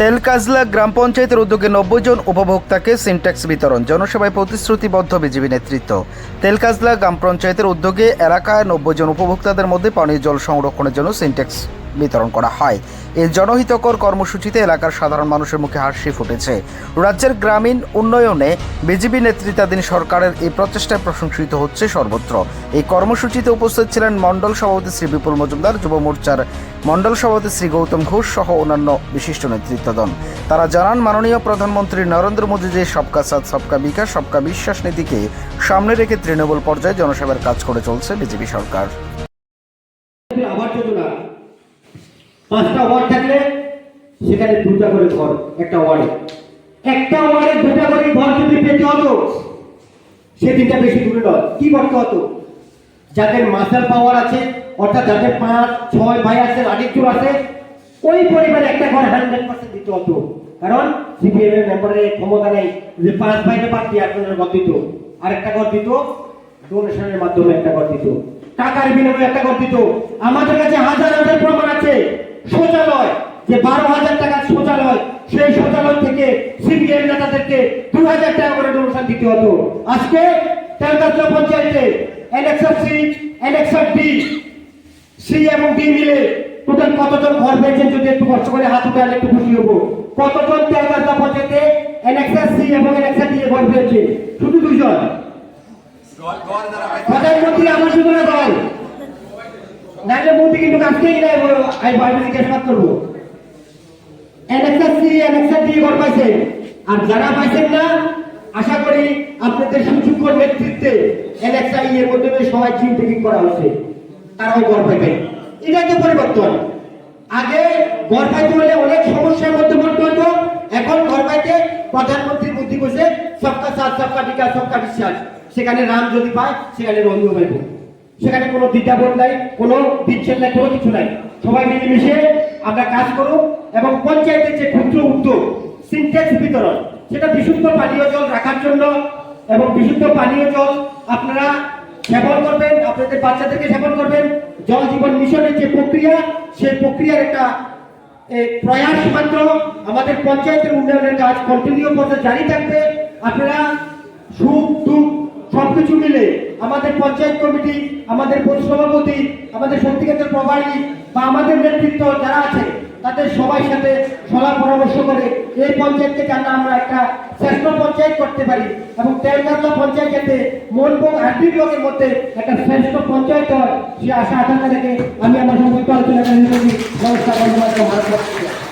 তেলকাজলা গ্রাম পঞ্চায়েতের উদ্যোগে নব্বই জন উপভোক্তাকে সিনট্যাক্স বিতরণ জনসভায় প্রতিশ্রুতিবদ্ধ বিজেপি নেতৃত্ব। তেলকাজলা গ্রাম পঞ্চায়েতের উদ্যোগে এলাকায় নব্বই জন উপভোক্তাদের মধ্যে পানীয় জল সংরক্ষণের জন্য সিনট্যাক্স বিতরণ করা হয়। এই জনহিতকর কর্মসূচিতে এলাকার সাধারণ মানুষের মুখে হাসি ফুটেছে। রাজ্যের গ্রামীণ উন্নয়নে বিজেপি নেতৃত্বাধীন সরকারের এই প্রচেষ্টায় প্রশংসিত হচ্ছে সর্বত্র। এই কর্মসূচিতে উপস্থিত ছিলেন মণ্ডল সভাপতি শ্রী বিপুল মজুমদার, যুব মোর্চার মণ্ডল সভাপতি শ্রী গৌতম ঘোষ সহ অন্যান্য বিশিষ্ট নেতৃত্বদন তারা জানান, মাননীয় প্রধানমন্ত্রী নরেন্দ্র মোদী যে সবকা সাথ, সবকা বিকাশ, সবকা বিশ্বাস নীতিকে সামনে রেখে তৃণমূল পর্যায়ে জনসেবার কাজ করে চলছে বিজেপি সরকার। একটা ওয়ার্ডে। দুটা করে ঘর যদি পেতে হতো সেদিনটা বেশি দূরে নয়। কি করতে হতো? যাদের মাসাল পাওয়ার আছে, অর্থাৎ যাদের পাঁচ, ছয় ভাই আছে আদিত্যুর আছে, ওই পরিবারে একটা ঘর হান্ড্রেড পার্সেন্ট দিতে হতো। কারণ সিপিএম এর মেম্বারের ক্ষমতা নেই, যে পাঁচ ভাইকে বাদ দিয়ে একজনের ঘর দিত, আরেকটা ঘর দিত ডোনেশনের মাধ্যমে একটা ঘর দিত। টাকার বিনিময়ে একটা ঘর দিত। আমাদের কাছে হাজার হাজার প্রমাণ আছে, শৌচালয়, যে বারো হাজার টাকার শৌচালয়, সেই শৌচালয় থেকে সিপিএম নেতাদেরকে দু হাজার টাকা করে ডোনেশন দিতে হতো। আজকে তেলকাত্রা পঞ্চায়েতে election C election D C এবং ডি মিলে টোটাল কতজন ঘর পেয়েছেন যদি একটু কষ্ট করে হাত উঠে একটু খুশি হব? কতজন তেলকাত্রা পঞ্চায়েতে এলেকশন সি এবং এলেকশন ডি ঘর পেয়েছে? শুধু দুইজন। প্রধানমন্ত্রী আমার যোজনা দল। নাহলে মোদি কিন্তু আজকেই নাই আমি বাইরে জিজ্ঞাসা করব এনএক্সাসি এনএক্সা দিয়ে ঘর পাইছেন। আর যারা পাইছেন না আশা করি আপনাদের সুযোগ্য নেতৃত্বে এনএক্সআই এর মাধ্যমে সবাই চিন টেকিং করা হচ্ছে তারাও ঘর পাইবেন এটাই তো পরিবর্তন। আগে ঘর পাইতে হলে অনেক সমস্যার মধ্যে পড়তে হতো এখন ঘর পাইতে প্রধানমন্ত্রী বুদ্ধি বসে সবকা সাথ, সবকা বিকাশ, সবকা বিশ্বাস। সেখানে রাম যদি পায়, সেখানে রঞ্জু পাইব সেখানে কোনো দ্বিধাবোধ নাই, কোনো বিচ্ছেদ নাই, কোনো কিছু নাই। সবাই মিলেমিশে আমরা কাজ করুক এবং পঞ্চায়েতের যে ক্ষুদ্র উদ্যোগ সিনটেক্স বিতরণ সেটা বিশুদ্ধ পানীয় জল রাখার জন্য এবং বিশুদ্ধ পানীয় জল আপনারা সেবন করবেন, আপনাদের বাচ্চাদেরকে সেবন করবেন। জল জীবন মিশনের যে প্রক্রিয়া, সেই প্রক্রিয়ার একটা প্রয়াস মাত্র আমাদের পঞ্চায়েতের উন্নয়নের কাজ কন্টিনিউ পথে জারি থাকবে। আপনারা সুখ, দুঃখ সবকিছু মিলে আমাদের পঞ্চায়েত কমিটি, আমাদের সভাপতি আমাদের সত্যিকারের প্রভারী বা আমাদের নেতৃত্ব যারা আছে তাদের সবাই সাথে সলা পরামর্শ করে। এই পঞ্চায়েত থেকে আমরা একটা শ্রেষ্ঠ পঞ্চায়েত করতে পারি? এবং তেলকাতলা পঞ্চায়েত যাতে মনবং আটটি ব্লকের মধ্যে একটা শ্রেষ্ঠ পঞ্চায়েত হয়, সে আশা আকাঙ্ক্ষা থেকে আমি আমার সঙ্গে আলোচনা নমস্কার ধন্যবাদ ভারত